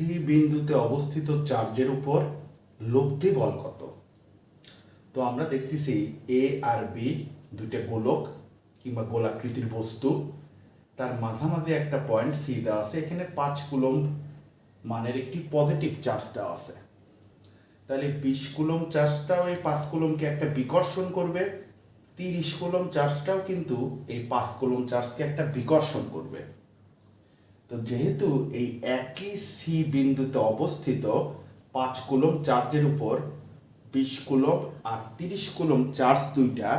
C বিন্দুতে অবস্থিত চার্জের উপর লব্ধি বল কত? তো আমরা দেখতেছি এ আর বি দুইটা গোলক কিংবা গোলাকৃতির বস্তু। তার মাঝামাঝি একটা পয়েন্ট সি দেওয়া আছে, এখানে পাঁচ কুলম মানের একটি পজিটিভ চার্জ দেওয়া আছে। তাহলে বিশ কুলম চার্জটাও এই পাঁচ কুলমকে একটা বিকর্ষণ করবে, তিরিশ কুলম চার্জটাও কিন্তু এই পাঁচ কুলম চার্জকে একটা বিকর্ষণ করবে। তো যেহেতু এই একই সি বিন্দুতে অবস্থিত, পাঁচ কুলম চার্জের উপর বিশ কুলম আর তিরিশ কুলম চার্জ দুইটা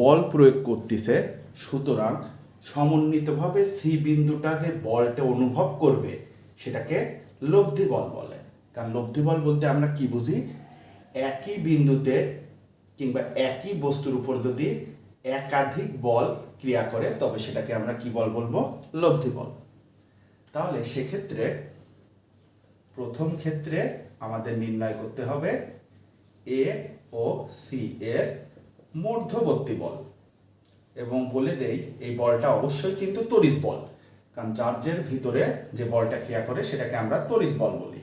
বল প্রয়োগ করতেছে, সুতরাং সমন্বিতভাবে সি বিন্দুটা যে বলটা অনুভব করবে, সেটাকে লব্ধি বল বলে। কারণ লব্ধি বল বলতে আমরা কি বুঝি? একই বিন্দুতে কিংবা একই বস্তুর উপর যদি একাধিক বল ক্রিয়া করে, তবে সেটাকে আমরা কি বল বলব? লব্ধি বল। তাহলে সেক্ষেত্রে প্রথম ক্ষেত্রে আমাদের নির্ণয় করতে হবে এ ও সি এর মধ্যবর্তী বল। এবং বলে দেই, এই বলটা অবশ্যই কিন্তু তড়িৎ বল, কারণ চার্জের ভিতরে যে বলটা ক্রিয়া করে সেটাকে আমরা তড়িৎ বল বলি।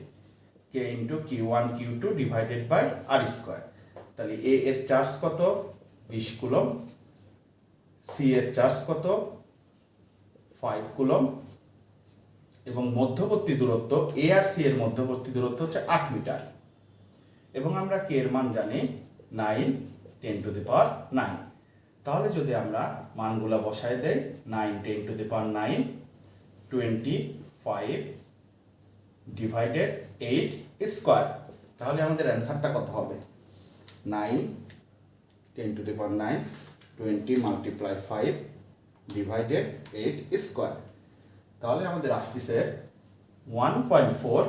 K into Q one Q two divided by R square তাহলে এ এর চার্জ কত? বিশ কুলম সি এর চার্জ কত? ফাইভ কুলম এবং মধ্যবর্তী দূরত্ব এ আর সি এর মধ্যবর্তী দূরত্ব হচ্ছে আট মিটার। এবং আমরা কে এর মান জানি nine ten to the power nine তাহলে যদি আমরা মানগুলো বসায় দেই nine ten to the power nine twenty five divided eight square তাহলে আমাদের অ্যান্সারটা কত হবে? Nine ten to the power nine twenty multiply five divided eight square তাহলে আমাদের আসতেছে one point four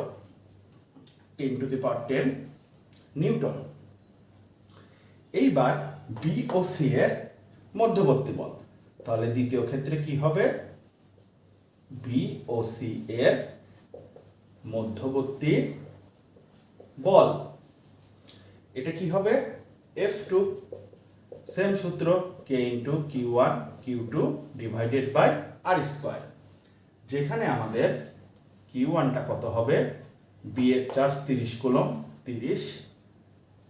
ten to the power ten newton. এইবার B ও সি এর মধ্যবর্তী বল। তাহলে দ্বিতীয় ক্ষেত্রে কি হবে? বি ও সি এর মধ্যবর্তী বল। এটা কি হবে? এফ টু সেম সূত্র K into Q one Q two divided by R square যেখানে আমাদের কিউ ওয়ানটা কত হবে? বি এর চার্জ তিরিশ কুলম, তিরিশ।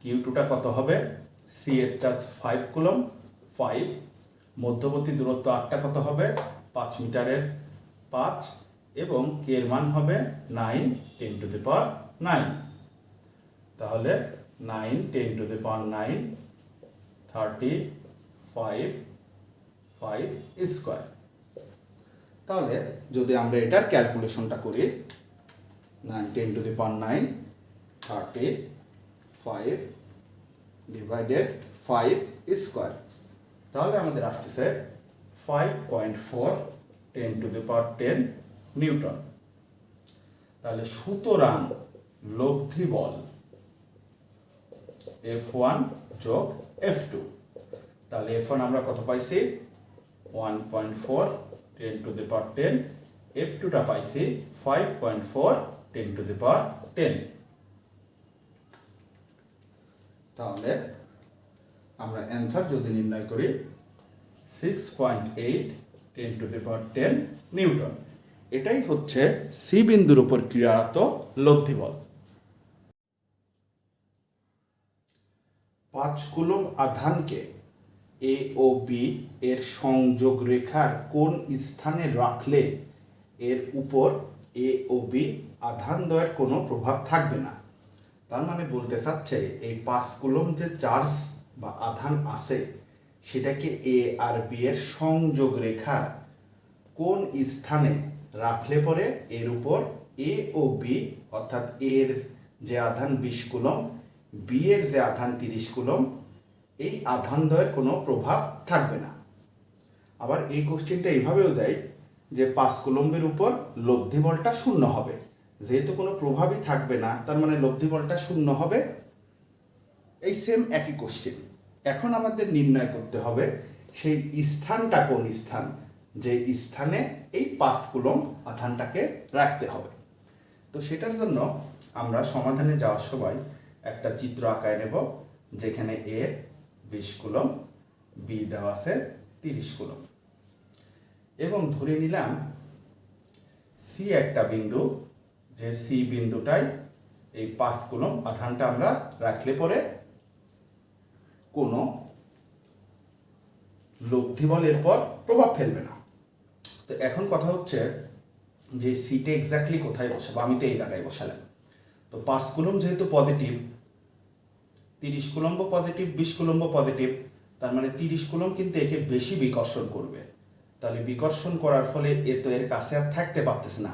কিউ টুটা কত হবে? সি এর চার্জ ফাইভ কুলম ফাইভ মধ্যবর্তী দূরত্ব আটটা কত হবে? পাঁচ মিটারের পাঁচ। এবং কে এর মান হবে nine ten to the power nine তাহলে nine ten to the power nine thirty five five square তাহলে যদি আমরা এটার ক্যালকুলেশনটা করি nine ten to the power nine thirty five divided five square তাহলে আমাদের আসতেছে five point four ten to the power ten newton তাহলে সুতরাং লব্ধি বল এফ ওয়ান যোগ এফ টু তাহলে এফ ওয়ান আমরা কত পাইছি? One point four ten to the power ten F টুটা পাইছি five point four ten to the power ten তাহলে আমরা অ্যান্সার যদি নির্ণয় করি six point eight ten to the ten newton. এটাই হচ্ছে সি বিন্দুর উপর ক্রিয়ারত লব্ধি বল পাঁচ কুলম আধানকে এ ও বি এর সংযোগ রেখার কোন স্থানে রাখলে এর উপর এ ও বি আধান দ্বয়ের কোনো প্রভাব থাকবে না? তার মানে বলতে চাচ্ছে এই পাঁচ কুলম যে চার্জ বা আধান আছে, সেটাকে এ আর বি এর সংযোগ রেখার কোন স্থানে রাখলে পরে এর উপর এ ও বি অর্থাৎ এর যে আধান বিশ কুলম বি এর যে আধান তিরিশ কুলম এই আধান দ্বয়ের কোনো প্রভাব থাকবে না। আবার এই কোশ্চেনটা এইভাবেও দেয় যে পাঁচ কুলম্বের উপর লব্ধি বলটা শূন্য হবে। যেহেতু কোনো প্রভাবই থাকবে না, তার মানে লব্ধি বলটা শূন্য হবে। এই সেম একই কোশ্চেন এখন আমাদের নির্ণয় করতে হবে সেই স্থানটা কোন স্থান, যে স্থানে এই পাঁচ কুলম আধানটাকে রাখতে হবে। তো সেটার জন্য আমরা সমাধানে যাওয়ার সময় একটা চিত্র আঁকায় নেব, যেখানে এ বিশ কুলম, বি দেওয়া আছে তিরিশ কুলম। এবং ধরে নিলাম সি একটা বিন্দু, যে সি বিন্দুটাই এই পাঁচ কুলম আধানটা আমরা রাখলে পরে কোনো লব্ধি বলের পর প্রভাব ফেলবে না। তো এখন কথা হচ্ছে যে সিটে এক্স্যাক্টলি কোথায় বসাবো? আমি তো এই জায়গায় বসালাম। তো পাঁচ কুলম যেহেতু পজিটিভ তিরিশ কুলম্ব পজিটিভ বিশ কুলম্ব পজিটিভ তার মানে তিরিশ কুলম কিন্তু একে বেশি বিকর্ষণ করবে। তাহলে বিকর্ষণ করার ফলে এ তো এর কাছে আর থাকতে পারতেছে না।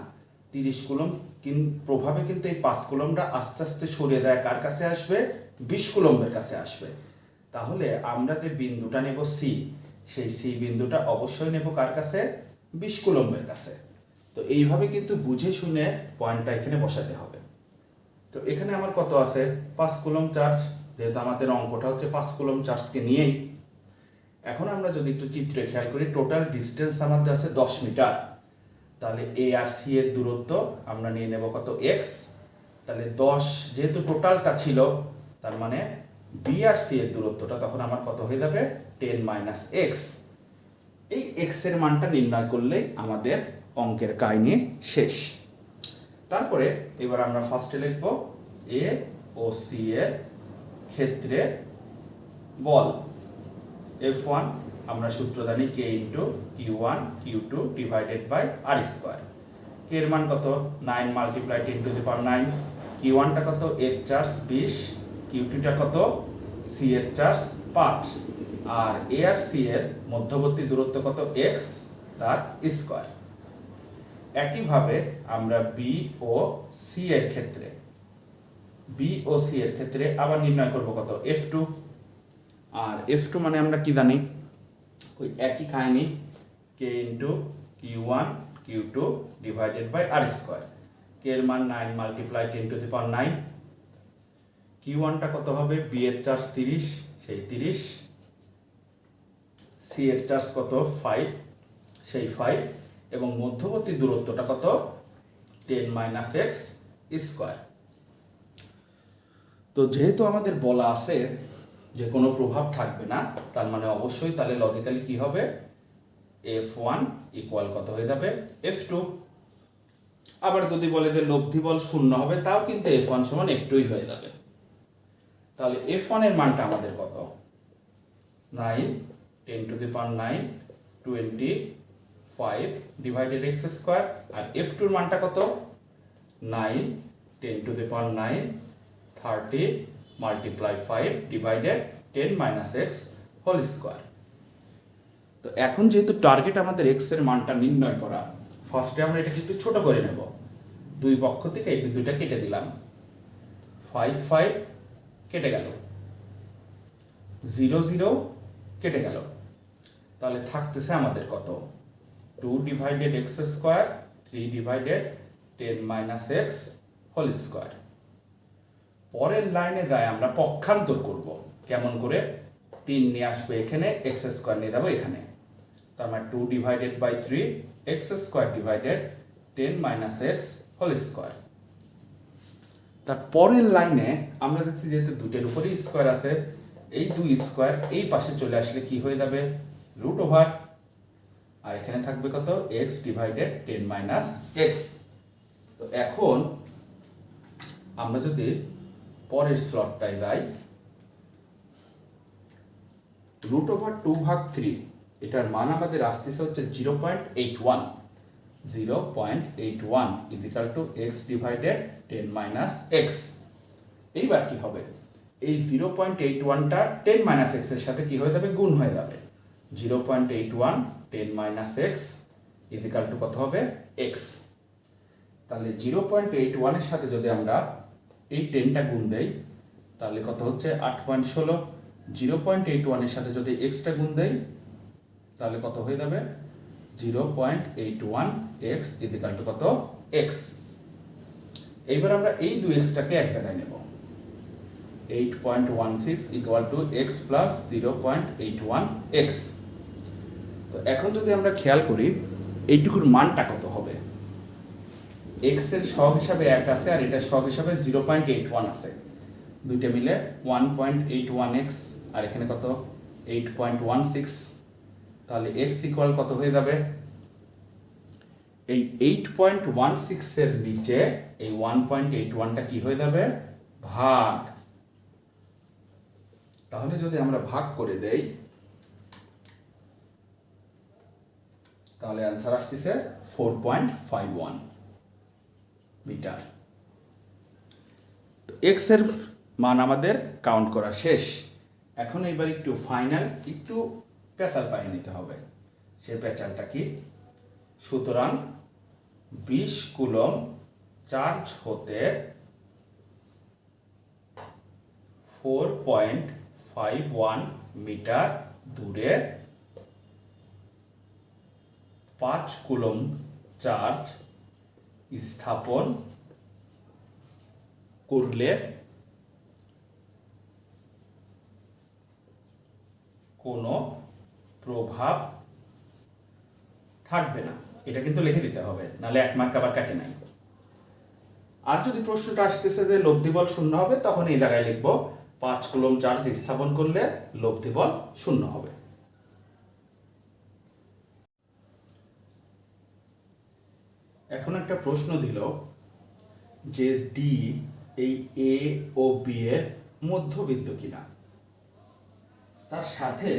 তিরিশ কুলম কিন প্রভাবে কিন্তু এই পাঁচ কুলমটা আস্তে আস্তে সরিয়ে দেয় কার কাছে আসবে? বিশ কুলম্বের কাছে আসবে। তাহলে আমরা যে বিন্দুটা নেব সি সেই সি বিন্দুটা অবশ্যই নেব কার কাছে? বিশ কুলম্বের কাছে। তো এইভাবে কিন্তু বুঝে শুনে পয়েন্টটা এখানে বসাতে হবে। তো এখানে আমার কত আছে? পাঁচ কুলম চার্জ যেহেতু আমাদের অঙ্কটা হচ্ছে পাঁচ কুলম চার্জকে নিয়েই। এখন আমরা যদি একটু চিত্রে খেয়াল করি টোটাল ডিস্টেন্স আমাদের আছে দশ মিটার। তাহলে এ আর সি এর দূরত্ব আমরা নিয়ে নেব কত এক্স তাহলে দশ যেহেতু টোটালটা ছিল, তার মানে বি আর সি এর দূরত্বটা তখন আমার কত হয়ে যাবে? টেন মাইনাস এক্স এই এক্সের মানটা নির্ণয় করলেই আমাদের অঙ্কের কাহিনী শেষ। তারপরে এবার আমরা ফার্স্টে লিখব এ ও সি এর ক্ষেত্রে বল। এফ ওয়ান আমরা সূত্র জানি K into Q one Q two divided by R square K এর মান কত? Nine multiply ten to the power nine Q ওয়ানটা কত? এর চার্জ বিশ। কিউ টুটা কত? সি এর চার্জ পাঁচ। আর এ আর সি এর মধ্যবর্তী দূরত্ব কত? এক্স তার স্কোয়ার একইভাবে আমরা বি ও সি এর ক্ষেত্রে বি ও সি এর ক্ষেত্রে আবার নির্ণয় করব কত? এফ টু আর এফ টু মানে আমরা কি জানি? ওই একই কাহিনী K into Q one Q two divided by R square K এর মান nine multiply ten to the power nine Q ওয়ানটা কত হবে? বি এর চার্জ তিরিশ সেই তিরিশ। সি এর চার্জ কত? ফাইভ সেই ফাইভ এবং মধ্যবর্তী দূরত্বটা কত? টেন মাইনাস এক্স স্কোয়ার তো যেহেতু আমাদের বলা আছে যে কোনো প্রভাব থাকবে না, তার মানে অবশ্যই তাহলে লজিক্যালি কি হবে? এফ ওয়ান ইকুয়াল কত হয়ে যাবে? এফ টু আবার যদি বলে যে লব্ধি বল শূন্য হবে, তাও কিন্তু এফ ওয়ান সমান একটুই হয়ে যাবে। তাহলে এফ ওয়ানের মানটা আমাদের কত? Nine ten to the power nine twenty five divided X square R F টুর মানটা কত? Nine ten to the power nine thirty multiply five divided ten minus X whole square তো এখন যেহেতু টার্গেট আমাদের এক্সের মানটা নির্ণয় করা ফার্স্টে আমরা এটাকে একটু ছোট করে নেব। দুই পক্ষ থেকে এই দুইটা কেটে দিলাম। ফাইভ ফাইভ কেটে গেল। জিরো জিরো কেটে গেল। তাহলে থাকতেছে আমাদের কত? Two divided X square three divided ten minus X whole square পরের লাইনে যায় আমরা পক্ষান্তর করব। কেমন করে? তিন নিয়ে আসবে এখানে এক্স স্কোয়ার নিয়ে যাব এখানে। তার মানে two divided by three X square divided ten minus X whole square তার পরের লাইনে আমরা দেখছি যেহেতু দুটের উপরেই স্কোয়ার আছে, এই দুই স্কোয়ার এই পাশে চলে আসলে কি হয়ে যাবে? রুট ওভার আর এখানে থাকবে কত? X divided ten minus X তো এখন আমরা যদি পরের স্লটটায় যাই। রুট ওভার টু ভাগ থ্রি এটার মান আমাদের আসতেছে হচ্ছে zero point eight one zero point eight one equal to X divided ten minus X এইবার কি হবে? এই জিরো পয়েন্ট এইট ওয়ানটা টেন মাইনাস এক্সের সাথে কি হয়ে যাবে? গুণ হয়ে যাবে। Zero point eight one ten minus X equal to কত হবে? এক্স তাহলে জিরো পয়েন্ট এইট ওয়ানের সাথে যদি আমরা এই টেনটা গুণ দেয়, তাহলে কত হচ্ছে? আট পয়েন্ট ষোলো জিরো পয়েন্ট এইট ওয়ানের সাথে যদি এক্সটা গুণ দেয়, তাহলে কত হয়ে যাবে? Zero point eight one X equal to কত? এক্স এইবার আমরা এই দুই এক্সটাকে এক জায়গায় নেব। Eight point one six equal to X plus zero point eight one X তো এখন যদি আমরা খেয়াল করি, এইটুকুর মানটা কত হবে? এক্সের সহগ হিসাবে এক আছে আর এটা সহগ হিসাবে জিরো পয়েন্ট এইট ওয়ান আছে। দুইটা মিলে one point eight one X আর এখানে কত? এইট পয়েন্ট ওয়ান সিক্স তাহলে এক্স ইকুয়াল কত হয়ে যাবে? এই এইট পয়েন্ট ওয়ান সিক্সের নিচে এই ওয়ান পয়েন্ট এইট ওয়ানটা কি হয়ে যাবে? ভাগ। তাহলে যদি আমরা ভাগ করে দেই, তাহলে অ্যান্সার আসতেছে four point five one metre এক্সের মান আমাদের কাউন্ট করা শেষ। এখন এবার একটু ফাইনাল একটু পেঁচাল পাই নিতে হবে। সে পেঁচালটা কি? সুতরাং বিশ কুলম চার্জ হতে four point five one metre দূরে পাঁচ কুলম চার্জ স্থাপন করলে কোনো প্রভাব থাকবে না। এটা কিন্তু লিখে দিতে হবে, নাহলে এক মার্ক আবার কাটে নাই। আর যদি প্রশ্নটা আসতেছে যে লব্ধি বল শূন্য হবে, তখন এই জায়গায় লিখব, পাঁচ কুলম চার্জ স্থাপন করলে লব্ধি বল শূন্য হবে এখন একটা প্রশ্ন দিল যে ডি এই এ ও বি এর মধ্যবিন্দু কিনা। তার সাথে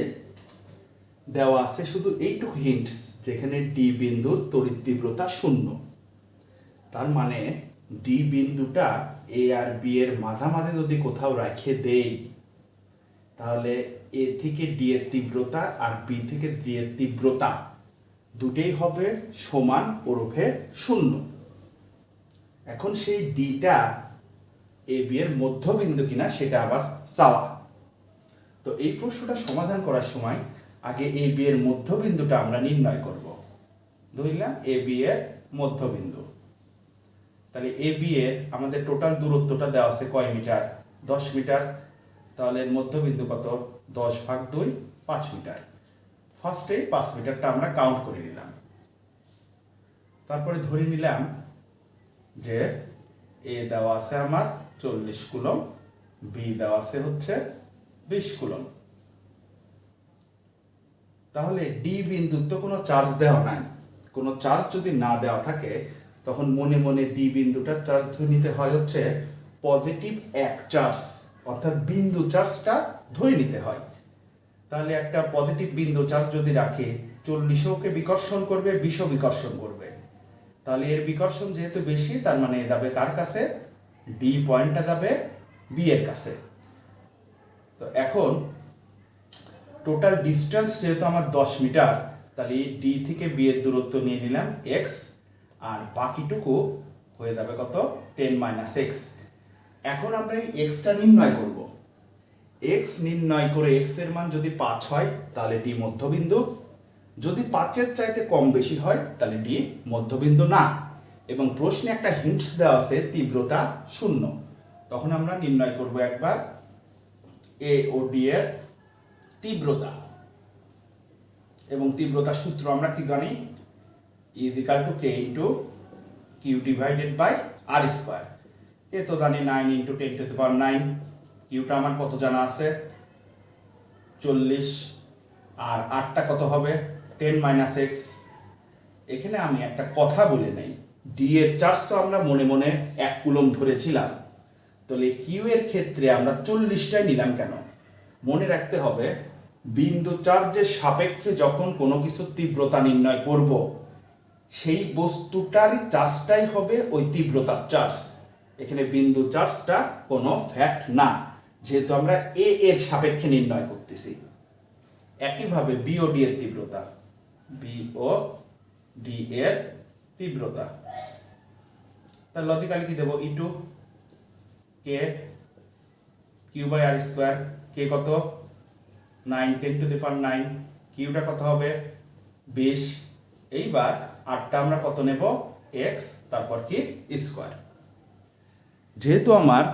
দেওয়া আছে শুধু এইটুকু হিন্টস যেখানে ডি বিন্দুর তড়িৎ তীব্রতা শূন্য। তার মানে ডি বিন্দুটা এ আর বি এর মাঝামাঝি যদি কোথাও রেখে দেই, তাহলে এ থেকে ডি এর তীব্রতা আর বি থেকে ডি এর তীব্রতা দুটেই হবে সমান ওরফে শূন্য। এখন সেই ডিটা এ বি এর মধ্যবিন্দু কিনা সেটা আবার চাওয়া। তো এই প্রশ্নটা সমাধান করার সময় আগে এ বি এর মধ্যবিন্দুটা আমরা নির্ণয় করব। ধরলাম এ বি এর মধ্যবিন্দু। তাহলে এ বি এর আমাদের টোটাল দূরত্বটা দেওয়া আছে কয় মিটার? দশ মিটার। তাহলে মধ্যবিন্দু কত? দশ ভাগ দুই, পাঁচ মিটার। ফার্স্টে পাঁচ মিটারটা আমরা কাউন্ট করে নিলাম। তারপরে ধরে নিলাম যে এ দেওয়া আছে আমার চল্লিশ কুলম বি দেওয়া আছে হচ্ছে বিশ কুলম। তাহলে ডি বিন্দুর তো কোনো চার্জ দেওয়া নাই। কোনো চার্জ যদি না দেওয়া থাকে, তখন মনে মনে ডি বিন্দুটার চার্জ ধরে নিতে হয় হচ্ছে পজিটিভ এক চার্জ অর্থাৎ বিন্দু চার্জটা ধরে নিতে হয়। তাহলে একটা পজিটিভ বিন্দু চার্জ যদি রাখে চল্লিশকে বিকর্ষণ করবে, বিশও বিকর্ষণ করবে। তাহলে এর বিকর্ষণ যেহেতু বেশি, তার মানে যাবে কার কাছে? ডি পয়েন্টটা যাবে বি এর কাছে। তো এখন টোটাল ডিস্টেন্স যেহেতু আমার দশ মিটার, তাহলে ডি থেকে বি এর দূরত্ব নিয়ে নিলাম এক্স আর বাকিটুকু হয়ে যাবে কত? টেন মাইনাস এক্স এখন আমরা এই এক্সটা নির্ণয় করব। এক্স নির্ণয় করে এক্সের মান যদি পাঁচ হয়, তাহলে ডি মধ্যবিন্দু। যদি পাঁচের চাইতে কম বেশি হয়, তাহলে ডি মধ্যবিন্দু না। এবং প্রশ্নে একটা হিন্টস দেওয়া আছে, তীব্রতা শূন্য। তখন আমরা নির্ণয় করব একবার এ ও ডি এর তীব্রতা। এবং তীব্রতা সূত্র আমরা কি জানি? Equal to K into Q divided by R square এ তো জানি nine into ten to power nine কিউটা আমার কত জানা আছে? চল্লিশ। আর আটটা কত হবে? Ten minus X. এখানে আমি একটা কথা বলে নেই। ডি এর চার্জ তো আমরা মনে মনে এক কুলম ধরেছিলাম। তাহলে কিউ এর ক্ষেত্রে আমরা চল্লিশটাই নিলাম কেন? মনে রাখতে হবে, বিন্দু চার্জের সাপেক্ষে যখন কোনো কিছু তীব্রতা নির্ণয় করব, সেই বস্তুটার চার্জটাই হবে ওই তীব্রতার চার্জ। এখানে বিন্দু চার্জটা কোনো ফ্যাক্ট না। যেহেতু আমরা এ এর সাপেক্ষে নির্ণয় করতেছি। একইভাবে বিওডি এর তীব্রতা। বিও ডি এর তীব্রতা। তার লজিক্যালি কি দেবো? E two K Q by R square K কত? Nine ten to the power nine কিউটা কত হবে? বিশ। এইবার আটটা আমরা কত নেব? এক্স তারপর কি? স্কোয়ার যেহেতু আমার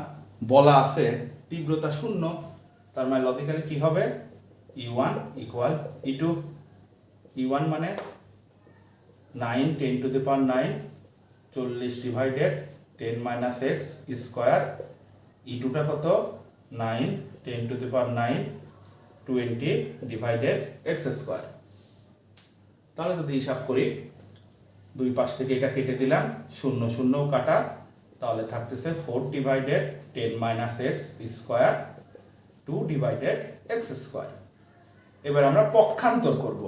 বলা আছে তীব্রতা শূন্য, তার মানে লজিক্যালি কি হবে? E one equal E two E one মানে nine ten to the power nine চল্লিশ divided ten minus X square E টুটা কত? Nine ten to the power nine twenty divided X square তাহলে যদি হিসাব করি, দুই পাশ থেকে এটা কেটে দিলাম, শূন্য, শূন্যও কাটা তাহলে থাকতেছে four divided ten minus X square two divided X square এবার আমরা পক্ষান্তর করব।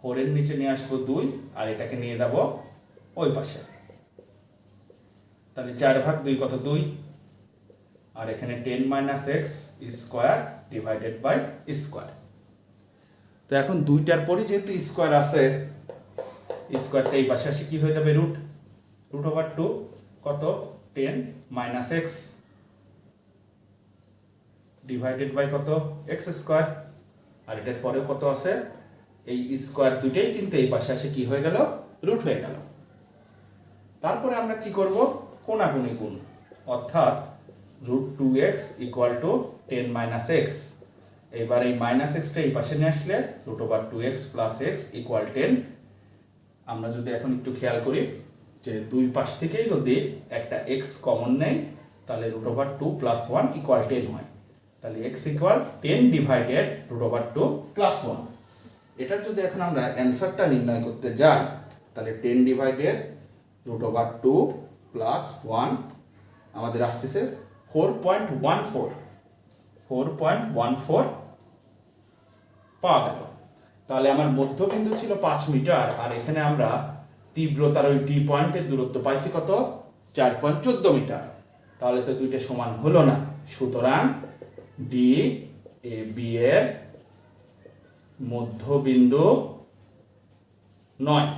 ফোরের নিচে নিয়ে আসব দুই, আর এটাকে নিয়ে যাব ওই পাশে। তাহলে চার ভাগ দুই কত দুই? আর এখানে ten minus X square divided by square তো এখন দুইটার পরে যেহেতু স্কোয়ার আছে স্কোয়ারটা এই পাশে আসে কি হয়ে যাবে রুট রুট ওভার টু কত? Ten minus X divided by কত? এক্স স্কোয়ার আর এটার পরে কত আছে? এই স্কোয়ার দুইটাই কিন্তু এই পাশে আসে কি হয়ে গেল? রুট হয়ে গেল। তারপরে আমরা কি করব? কোনাগুনি গুণ। অর্থাৎ root two X equal to ten minus X এবার এই মাইনাস এক্সটা এই পাশে নিয়ে আসলে root over two X plus X equal ten আমরা যদি এখন একটু খেয়াল করি যে দুই পাশ থেকেই যদি একটা এক্স কমন নেয়, তাহলে root over two plus one equal ten হয়। তাহলে x equal ten divided root over two plus one এটার যদি এখন আমরা অ্যান্সারটা নির্ণয় করতে যাই, তাহলে ten divided root over two plus one আমাদের আসতেছে four point one four four point one four পাওয়া গেল। তাহলে আমার মধ্যবিন্দু ছিল পাঁচ মিটার, আর এখানে আমরা তীব্রতার ওই ডি পয়েন্টের দূরত্ব পাইছি কত? চার পয়েন্ট চোদ্দ মিটার। তাহলে তো দুইটা সমান হলো না। সুতরাং ডি এ বি এর মধ্যবিন্দু নয়।